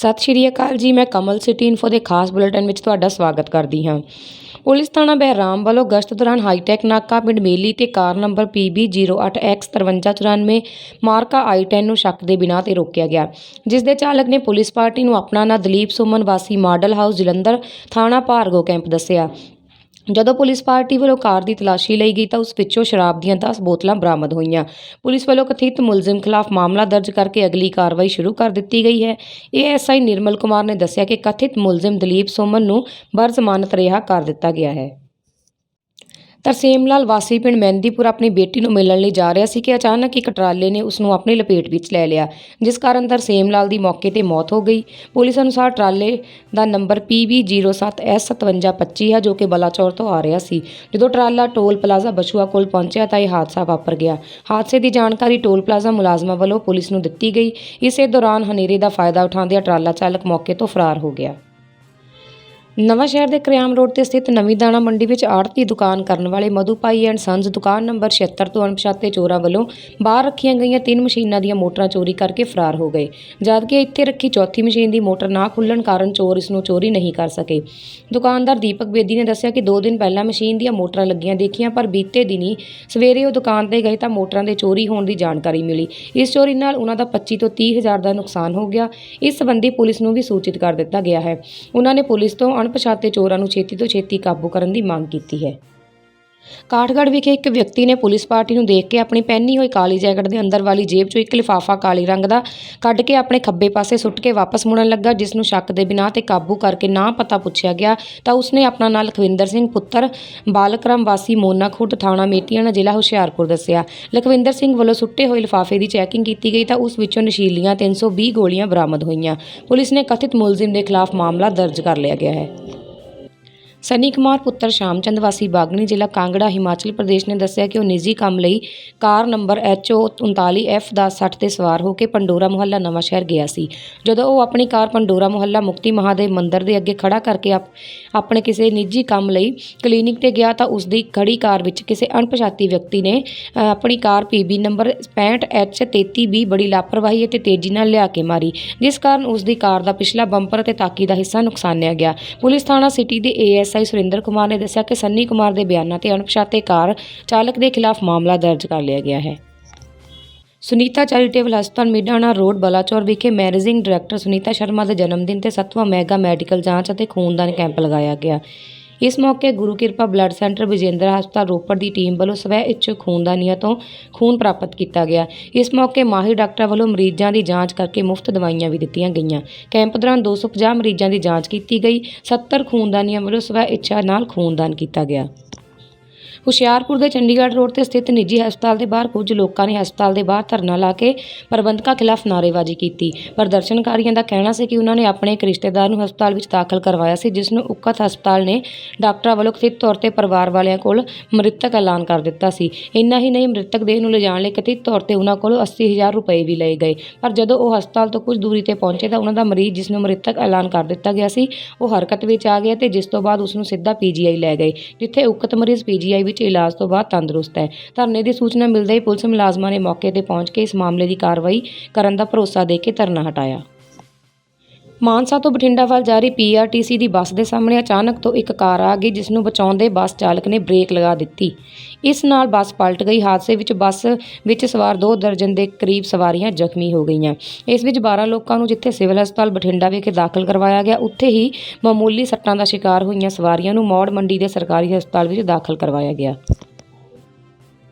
ਸਤਿ ਸ਼੍ਰੀ ਅਕਾਲ ਜੀ, ਮੈਂ ਕਮਲ ਸਿਟੀ ਇਨਫੋ ਦੇ ਖਾਸ ਬੁਲੇਟਿਨ ਵਿੱਚ ਤੁਹਾਡਾ ਸਵਾਗਤ ਕਰਦੀ ਹਾਂ। ਪੁਲਿਸ ਥਾਣਾ ਬਹਿਰਾਮ ਵੱਲੋਂ ਗਸ਼ਤ ਦੌਰਾਨ ਹਾਈਟੈਕ ਨਾਕਾ ਪਿੰਡ ਮੇਲੀ ਤੇ ਕਾਰ ਨੰਬਰ PB08X5394 ਮਾਰਕਾ i10 ਨੂੰ ਸ਼ੱਕ ਦੇ ਬਿਨਾਂ ਤੇ ਰੋਕਿਆ ਗਿਆ। ਜਿਸ ਦੇ ਚਾਲਕ ਨੇ ਪੁਲਿਸ ਪਾਰਟੀ ਨੂੰ ਆਪਣਾ ਨਾਂ ਦਲੀਪ ਸੁਮਨ ਵਾਸੀ ਮਾਡਲ ਹਾਊਸ ਜਲੰਧਰ ਥਾਣਾ ਭਾਰਗੋ ਕੈਂਪ ਦੱਸਿਆ। ਜਦੋਂ ਪੁਲਿਸ ਪਾਰਟੀ ਵੱਲੋਂ ਕਾਰ ਦੀ ਤਲਾਸ਼ੀ ਲਈ ਗਈ ਤਾਂ ਉਸ ਵਿੱਚੋਂ ਸ਼ਰਾਬ ਦੀਆਂ 10 ਬੋਤਲਾਂ ਬਰਾਮਦ ਹੋਈਆਂ। ਪੁਲਿਸ ਵੱਲੋਂ ਕਥਿਤ ਮੁਲਜ਼ਮ ਖਿਲਾਫ ਮਾਮਲਾ ਦਰਜ ਕਰਕੇ ਅਗਲੀ ਕਾਰਵਾਈ ਸ਼ੁਰੂ ਕਰ ਦਿੱਤੀ ਗਈ ਹੈ। ਏਐਸਆਈ ਨਿਰਮਲ ਕੁਮਾਰ ਨੇ ਦੱਸਿਆ ਕਿ ਕਥਿਤ ਮੁਲਜ਼ਮ ਦਲੀਪ ਸੋਮਨ ਨੂੰ ਬਰਜ਼ਮਾਨਤ ਰਿਹਾ ਕਰ ਦਿੱਤਾ ਗਿਆ ਹੈ। ਤਰਸੇਮ ਲਾਲ ਵਾਸੀ ਪਿੰਡ ਮਹਿੰਦੀਪੁਰ ਆਪਣੀ ਬੇਟੀ ਨੂੰ ਮਿਲਣ ਲਈ ਜਾ ਰਿਹਾ ਸੀ ਕਿ ਅਚਾਨਕ ਇੱਕ ਟਰਾਲੇ ਨੇ ਉਸ ਨੂੰ ਆਪਣੀ ਲਪੇਟ ਵਿੱਚ ਲੈ ਲਿਆ, ਜਿਸ ਕਾਰਨ ਤਰਸੇਮ ਲਾਲ ਦੀ ਮੌਕੇ ਤੇ ਮੌਤ ਹੋ ਗਈ। ਪੁਲਿਸ ਅਨੁਸਾਰ ਟਰਾਲੇ ਦਾ ਨੰਬਰ PB07S5725 ਹੈ, ਜੋ ਕਿ ਬਲਾਚੌਰ ਤੋਂ ਆ ਰਿਹਾ ਸੀ। ਜਦੋਂ ਟਰਾਲਾ ਟੋਲ ਪਲਾਜ਼ਾ ਬਸ਼ੂਆ ਕੋਲ ਪਹੁੰਚਿਆ, ਤਾਂ ਇਹ ਹਾਦਸਾ ਵਾਪਰ ਗਿਆ। ਹਾਦਸੇ ਦੀ ਜਾਣਕਾਰੀ ਟੋਲ ਪਲਾਜ਼ਾ ਮੁਲਾਜ਼ਮਾਂ ਵੱਲੋਂ ਪੁਲਿਸ ਨੂੰ ਦਿੱਤੀ ਗਈ। ਇਸੇ ਦੌਰਾਨ ਹਨੇਰੇ ਦਾ ਫਾਇਦਾ ਉਠਾਉਂਦਿਆਂ ਟਰਾਲਾ ਚਾਲਕ ਮੌਕੇ ਤੋਂ ਫਰਾਰ ਹੋ ਗਿਆ। ਨਵਾਂ ਸ਼ਹਿਰ ਦੇ ਕਰਿਆਮ ਰੋਡ ਤੇ ਸਥਿਤ ਨਵੀਂ ਦਾਣਾ ਮੰਡੀ ਵਿੱਚ ਆੜਤੀ ਦੁਕਾਨ ਕਰਨ ਵਾਲੇ ਮਧੂ ਭਾਈ ਐਂਡ ਸੰਸ ਦੁਕਾਨ ਨੰਬਰ 76 ਤੋਂ ਅਣਪਛਾਤੇ ਚੋਰਾਂ ਵੱਲੋਂ ਬਾਹਰ ਰੱਖੀਆਂ ਗਈਆਂ ਤਿੰਨ ਮਸ਼ੀਨਾਂ ਦੀਆਂ ਮੋਟਰਾਂ ਚੋਰੀ ਕਰਕੇ ਫਰਾਰ ਹੋ ਗਏ ਜਦਕਿ ਇੱਥੇ ਰੱਖੀ ਚੌਥੀ ਮਸ਼ੀਨ ਦੀ ਮੋਟਰ ਨਾ ਖੁੱਲਣ ਕਾਰਨ ਚੋਰ ਇਸ ਨੂੰ ਚੋਰੀ ਨਹੀਂ ਕਰ ਸਕੇ। ਦੁਕਾਨਦਾਰ ਦੀਪਕ ਬੇਦੀ ਨੇ ਦੱਸਿਆ ਕਿ 2 ਦਿਨ ਪਹਿਲਾਂ ਮਸ਼ੀਨ ਦੀਆਂ ਮੋਟਰਾਂ ਲੱਗੀਆਂ ਦੇਖੀਆਂ, ਪਰ ਬੀਤੇ ਦਿਨੀ ਸਵੇਰੇ ਉਹ ਦੁਕਾਨ ਤੇ ਗਏ ਤਾਂ ਮੋਟਰਾਂ ਦੇ ਚੋਰੀ ਹੋਣ ਦੀ ਜਾਣਕਾਰੀ ਮਿਲੀ। ਇਸ ਚੋਰੀ ਨਾਲ ਉਹਨਾਂ ਦਾ 25 ਤੋਂ 30 ਹਜ਼ਾਰ ਦਾ ਨੁਕਸਾਨ ਹੋ ਗਿਆ। ਇਸ ਸੰਬੰਧੀ ਪੁਲਿਸ ਨੂੰ ਵੀ ਸੂਚਿਤ ਕਰ ਦਿੱਤਾ ਗਿਆ ਹੈ। ਉਹਨਾਂ ਨੇ ਪੁਲਿਸ ਤੋਂ ਅਣਪਛਾਤੇ ਚੋਰਾਂ ਨੂੰ ਛੇਤੀ ਤੋਂ ਛੇਤੀ ਕਾਬੂ ਕਰਨ ਦੀ ਮੰਗ ਕੀਤੀ ਹੈ। ਕਾਠਗੜ੍ਹ ਵਿਖੇ ਇੱਕ ਵਿਅਕਤੀ ਨੇ ਪੁਲਿਸ ਪਾਰਟੀ ਨੂੰ ਦੇਖ ਕੇ ਆਪਣੀ ਪਹਿਨੀ ਹੋਈ ਕਾਲੀ ਜੈਕਟ ਦੇ ਅੰਦਰ ਵਾਲੀ ਜੇਬ 'ਚੋਂ ਇੱਕ ਲਿਫਾਫਾ ਕਾਲੀ ਰੰਗ ਦਾ ਕੱਢ ਕੇ ਆਪਣੇ ਖੱਬੇ ਪਾਸੇ ਸੁੱਟ ਕੇ ਵਾਪਸ ਮੁੜਨ ਲੱਗਾ, ਜਿਸ ਨੂੰ ਸ਼ੱਕ ਦੇ ਬਿਨਾਂ ਤੇ ਕਾਬੂ ਕਰਕੇ ਨਾ ਪਤਾ ਪੁੱਛਿਆ ਗਿਆ, ਤਾਂ ਉਸਨੇ ਆਪਣਾ ਨਾਂ ਲਖਵਿੰਦਰ ਸਿੰਘ, ਪੁੱਤਰ ਬਾਲਕਰਮ ਵਾਸੀ ਮੋਨਾ ਖੁਰਦ, ਥਾਣਾ ਮੇਟੀਆਣਾ, ਜ਼ਿਲ੍ਹਾ ਹੁਸ਼ਿਆਰਪੁਰ ਦੱਸਿਆ। ਲਖਵਿੰਦਰ ਸਿੰਘ ਵੱਲੋਂ ਸੁੱਟੇ ਹੋਏ ਲਿਫਾਫੇ ਦੀ ਚੈਕਿੰਗ ਕੀਤੀ ਗਈ, ਤਾਂ ਉਸ ਵਿੱਚੋਂ ਨਸ਼ੀਲੀਆਂ 320 ਗੋਲੀਆਂ ਬਰਾਮਦ ਹੋਈਆਂ। ਪੁਲਿਸ ਨੇ ਕਥਿਤ ਮੁਲਜ਼ਮ ਦੇ ਖਿਲਾਫ ਮਾਮਲਾ ਦਰਜ ਕਰ ਲਿਆ ਗਿਆ ਹੈ। ਸਨੀ ਕੁਮਾਰ, ਪੁੱਤਰ ਸ਼ਾਮ ਚੰਦ, ਵਾਸੀ ਬਾਗਣੀ ਜ਼ਿਲ੍ਹਾ ਕਾਂਗੜਾ, ਹਿਮਾਚਲ ਪ੍ਰਦੇਸ਼ ਨੇ ਦੱਸਿਆ ਕਿ ਉਹ ਨਿੱਜੀ ਕੰਮ ਲਈ ਕਾਰ ਨੰਬਰ HO39F1060 ਤੇ ਸਵਾਰ ਹੋ ਕੇ ਪੰਡੋਰਾ ਮੁਹੱਲਾ ਨਵਾਂ ਸ਼ਹਿਰ ਗਿਆ ਸੀ। ਜਦੋਂ ਉਹ ਆਪਣੀ ਕਾਰ ਪੰਡੋਰਾ ਮੁਹੱਲਾ ਮੁਕਤੀ ਮਹਾਦੇਵ ਮੰਦਿਰ ਦੇ ਅੱਗੇ ਖੜਾ ਕਰਕੇ ਆਪ- ਆਪਣੇ ਕਿਸੇ ਨਿੱਜੀ ਕੰਮ ਲਈ ਕਲੀਨਿਕ ਤੇ ਗਿਆ ਤਾਂ ਉਸ ਦੀ ਖੜੀ ਕਾਰ ਵਿੱਚ ਕਿਸੇ ਅਣਪਛਾਤੀ ਵਿਅਕਤੀ ਨੇ ਆਪਣੀ ਕਾਰ PB ਨੰਬਰ 65H33B ਬੜੀ ਲਾਪਰਵਾਹੀ ਅਤੇ ਤੇਜ਼ੀ ਨਾਲ ਲਿਆ ਕੇ ਮਾਰੀ, ਜਿਸ ਕਾਰਨ ਉਸ ਦੀ ਕਾਰ ਦਾ ਪਿਛਲਾ ਬੰਪਰ ਅਤੇ ਤਾਕੀ ਦਾ ਹਿੱਸਾ ਨੁਕਸਾਨਿਆ ਗਿਆ। ਪੁਲਿਸ ਥਾਣਾ ਸਿਟੀ ਦੇ ਏਐਸਆਈ ਸੁਰਿੰਦਰ ਕੁਮਾਰ ਨੇ ਦੱਸਿਆ ਕਿ ਸੰਨੀ ਕੁਮਾਰ ਦੇ ਬਿਆਨਾਂ ਤੇ ਅਣਪਛਾਤੇ ਕਾਰ ਚਾਲਕ ਦੇ ਖਿਲਾਫ ਮਾਮਲਾ ਦਰਜ ਕਰ ਲਿਆ ਗਿਆ ਹੈ। ਸੁਨੀਤਾ ਚੈਰੀਟੇਬਲ ਹਸਪਤਾਲ ਮਿਡਾਣਾ ਰੋਡ, ਬਲਾਚੌਰ ਵਿਖੇ ਮੈਨੇਜਿੰਗ ਡਾਇਰੈਕਟਰ ਸੁਨੀਤਾ ਸ਼ਰਮਾ ਦੇ ਜਨਮ ਦਿਨ ਤੇ 7ਵਾਂ ਮੈਗਾ ਮੈਡੀਕਲ ਜਾਂਚ ਅਤੇ ਖੂਨਦਾਨ ਕੈਂਪ ਲਗਾਇਆ ਗਿਆ। ਇਸ ਮੌਕੇ ਗੁਰੂ ਕਿਰਪਾ ਬਲੱਡ ਸੈਂਟਰ ਵਿਜੇਂਦਰ ਹਸਪਤਾਲ ਰੋਪੜ ਦੀ ਟੀਮ ਵੱਲੋਂ ਸਵੈ ਇੱਛੁਕ ਖੂਨਦਾਨੀਆਂ ਤੋਂ ਖੂਨ ਪ੍ਰਾਪਤ ਕੀਤਾ ਗਿਆ। ਇਸ ਮੌਕੇ ਮਾਹਿਰ ਡਾਕਟਰਾਂ ਵੱਲੋਂ ਮਰੀਜ਼ਾਂ ਦੀ ਜਾਂਚ ਕਰਕੇ ਮੁਫਤ ਦਵਾਈਆਂ ਵੀ ਦਿੱਤੀਆਂ ਗਈਆਂ। ਕੈਂਪ ਦੌਰਾਨ 250 ਮਰੀਜ਼ਾਂ ਦੀ ਜਾਂਚ ਕੀਤੀ ਗਈ। 70 ਖੂਨਦਾਨੀਆਂ ਵੱਲੋਂ ਸਵੈ ਇੱਛਾ ਨਾਲ ਖੂਨਦਾਨ ਕੀਤਾ ਗਿਆ। ਹੁਸ਼ਿਆਰਪੁਰ ਦੇ ਚੰਡੀਗੜ੍ਹ ਰੋਡ ਤੇ ਸਥਿਤ ਨਿੱਜੀ ਹਸਪਤਾਲ ਦੇ ਬਾਹਰ ਕੁਝ ਲੋਕਾਂ ਨੇ ਹਸਪਤਾਲ ਦੇ ਬਾਹਰ ਧਰਨਾ ਲਾ ਕੇ ਪ੍ਰਬੰਧਕਾਂ ਖਿਲਾਫ ਨਾਅਰੇਬਾਜ਼ੀ ਕੀਤੀ। ਪ੍ਰਦਰਸ਼ਨਕਾਰੀਆਂ ਦਾ ਕਹਿਣਾ ਸੀ ਕਿ ਉਹਨਾਂ ਨੇ ਆਪਣੇ ਇੱਕ ਰਿਸ਼ਤੇਦਾਰ ਨੂੰ ਹਸਪਤਾਲ ਵਿੱਚ ਦਾਖਲ ਕਰਵਾਇਆ ਸੀ, ਜਿਸ ਨੂੰ ਉਕਤ ਹਸਪਤਾਲ ਨੇ ਡਾਕਟਰਾਂ ਵੱਲੋਂ ਕਥਿਤ ਤੌਰ ਤੇ ਪਰਿਵਾਰ ਵਾਲਿਆਂ ਕੋਲ ਮ੍ਰਿਤਕ ਐਲਾਨ ਕਰ ਦਿੱਤਾ ਸੀ। ਇੰਨਾ ਹੀ ਨਹੀਂ, ਮ੍ਰਿਤਕ ਦੇਹ ਨੂੰ ਲਿਜਾਣ ਲਈ ਕਥਿਤ ਤੌਰ ਤੇ ਉਹਨਾਂ ਕੋਲੋਂ 80000 ਰੁਪਏ ਵੀ ਲਏ ਗਏ। ਪਰ ਜਦੋਂ ਉਹ ਹਸਪਤਾਲ ਤੋਂ ਕੁਝ ਦੂਰੀ ਤੇ ਪਹੁੰਚੇ ਤਾਂ ਉਹਨਾਂ ਦਾ ਮਰੀਜ਼ ਜਿਸ ਨੂੰ ਮ੍ਰਿਤਕ ਐਲਾਨ ਕਰ ਦਿੱਤਾ ਗਿਆ ਸੀ, ਉਹ ਹਰਕਤ ਵਿੱਚ ਆ ਗਿਆ ਤੇ ਜਿਸ ਤੋਂ ਬਾਅਦ ਉਸ ਨੂੰ ਸਿੱਧਾ ਪੀਜੀਆਈ ਲੈ ਗਏ, ਜਿੱਥੇ ਉਕਤ ਮਰੀਜ਼ ਪੀਜੀਆਈ ਵਿੱਚ ਇਲਾਜ ਤੋਂ ਬਾਅਦ ਤੰਦਰੁਸਤ ਹੈ। ਧਰਨੇ ਦੀ ਸੂਚਨਾ ਮਿਲਦੇ ਹੀ ਪੁਲਿਸ ਮੁਲਾਜ਼ਮਾਂ ਨੇ ਮੌਕੇ ਤੇ ਪਹੁੰਚ ਕੇ ਇਸ ਮਾਮਲੇ ਦੀ ਕਾਰਵਾਈ ਕਰਨ ਦਾ ਭਰੋਸਾ ਦੇ ਕੇ ਧਰਨਾ ਹਟਾਇਆ। ਮਾਨਸਾ ਤੋਂ ਬਠਿੰਡਾ ਵੱਲ ਜਾ ਰਹੀ ਪੀਆਰਟੀਸੀ ਦੀ ਬੱਸ ਦੇ ਸਾਹਮਣੇ ਅਚਾਨਕ ਤੋਂ ਇੱਕ ਕਾਰ ਆ ਗਈ ਜਿਸ ਨੂੰ ਬਚਾਉਂਦੇ ਬੱਸ ਚਾਲਕ ਨੇ ਬ੍ਰੇਕ ਲਗਾ ਦਿੱਤੀ। ਇਸ ਨਾਲ ਬੱਸ ਪਲਟ ਗਈ। ਹਾਦਸੇ ਵਿੱਚ ਬੱਸ ਵਿੱਚ ਸਵਾਰ ਦੋ ਦਰਜਨ ਦੇ ਕਰੀਬ ਸਵਾਰੀਆਂ ਜ਼ਖਮੀ ਹੋ ਗਈਆਂ। ਇਸ ਵਿੱਚ 12 ਲੋਕਾਂ ਨੂੰ ਜਿੱਥੇ ਸਿਵਲ ਹਸਪਤਾਲ ਬਠਿੰਡਾ ਵਿਖੇ ਦਾਖਲ ਕਰਵਾਇਆ ਗਿਆ, ਉੱਥੇ ਹੀ ਮਾਮੂਲੀ ਸੱਟਾਂ ਦਾ ਸ਼ਿਕਾਰ ਹੋਈਆਂ ਸਵਾਰੀਆਂ ਨੂੰ ਮੌੜ ਮੰਡੀ ਦੇ ਸਰਕਾਰੀ ਹਸਪਤਾਲ ਵਿੱਚ ਦਾਖਲ ਕਰਵਾਇਆ ਗਿਆ।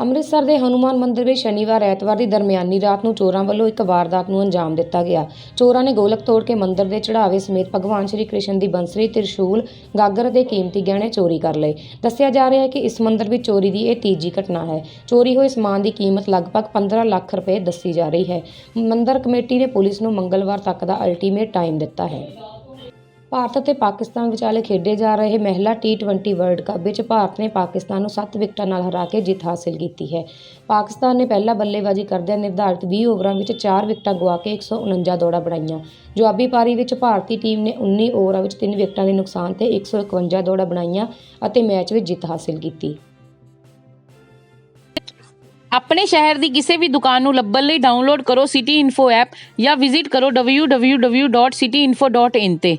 ਅੰਮ੍ਰਿਤਸਰ ਦੇ ਹਨੂਮਾਨ ਮੰਦਿਰ ਵਿੱਚ ਸ਼ਨੀਵਾਰ ਐਤਵਾਰ ਦੀ ਦਰਮਿਆਨੀ ਰਾਤ ਨੂੰ ਚੋਰਾਂ ਵੱਲੋਂ ਇੱਕ ਵਾਰਦਾਤ ਨੂੰ ਅੰਜਾਮ ਦਿੱਤਾ ਗਿਆ। ਚੋਰਾਂ ਨੇ ਗੋਲਕ ਤੋੜ ਕੇ ਮੰਦਿਰ ਦੇ ਚੜਾਵੇ ਸਮੇਤ ਭਗਵਾਨ ਸ਼੍ਰੀ ਕ੍ਰਿਸ਼ਨ ਦੀ ਬੰਸਰੀ, ਤ੍ਰਿਸ਼ੂਲ, ਗਾਗਰ ਅਤੇ ਕੀਮਤੀ ਗਹਿਣੇ ਚੋਰੀ ਕਰ ਲਏ। ਦੱਸਿਆ ਜਾ ਰਿਹਾ ਹੈ ਕਿ ਇਸ ਮੰਦਿਰ ਵਿੱਚ ਚੋਰੀ ਦੀ ਇਹ ਤੀਜੀ ਘਟਨਾ ਹੈ। ਚੋਰੀ ਹੋਏ ਸਮਾਨ ਦੀ ਕੀਮਤ ਲਗਭਗ 15 ਲੱਖ ਰੁਪਏ ਦੱਸੀ ਜਾ ਰਹੀ ਹੈ। ਮੰਦਿਰ ਕਮੇਟੀ ਨੇ ਪੁਲਿਸ ਨੂੰ ਮੰਗਲਵਾਰ ਤੱਕ ਦਾ ਅਲਟੀਮੇਟ ਟਾਈਮ ਦਿੱਤਾ ਹੈ। ਭਾਰਤ ਅਤੇ ਪਾਕਿਸਤਾਨ ਵਿਚਾਲੇ ਖੇਡੇ ਜਾ ਰਹੇ ਮਹਿਲਾ T20 ਵਰਲਡ ਕੱਪ ਵਿੱਚ ਭਾਰਤ ਨੇ ਪਾਕਿਸਤਾਨ ਨੂੰ 7 ਵਿਕਟਾਂ ਨਾਲ ਹਰਾ ਕੇ ਜਿੱਤ ਹਾਸਲ ਕੀਤੀ ਹੈ। ਪਾਕਿਸਤਾਨ ਨੇ ਪਹਿਲਾਂ ਬੱਲੇਬਾਜ਼ੀ ਕਰਦਿਆਂ ਨਿਰਧਾਰਿਤ 20 ਓਵਰਾਂ ਵਿੱਚ 4 ਵਿਕਟਾਂ ਗਵਾ ਕੇ 149 ਦੌੜਾਂ ਬਣਾਈਆਂ। ਜਵਾਬੀ ਪਾਰੀ ਵਿੱਚ ਭਾਰਤੀ ਟੀਮ ਨੇ 19 ਓਵਰਾਂ ਵਿੱਚ 3 ਵਿਕਟਾਂ ਦੇ ਨੁਕਸਾਨ ਤੇ 151 ਦੌੜਾਂ ਬਣਾਈਆਂ ਅਤੇ ਮੈਚ ਵਿੱਚ ਜਿੱਤ ਹਾਸਲ ਕੀਤੀ। ਆਪਣੇ ਸ਼ਹਿਰ ਦੀ ਕਿਸੇ ਵੀ ਦੁਕਾਨ ਨੂੰ ਲੱਭਣ ਲਈ ਡਾਊਨਲੋਡ ਕਰੋ ਸਿਟੀ ਇਨਫੋ ਐਪ ਜਾਂ ਵਿਜ਼ਿਟ ਕਰੋ www.cityinfo.in ਤੇ।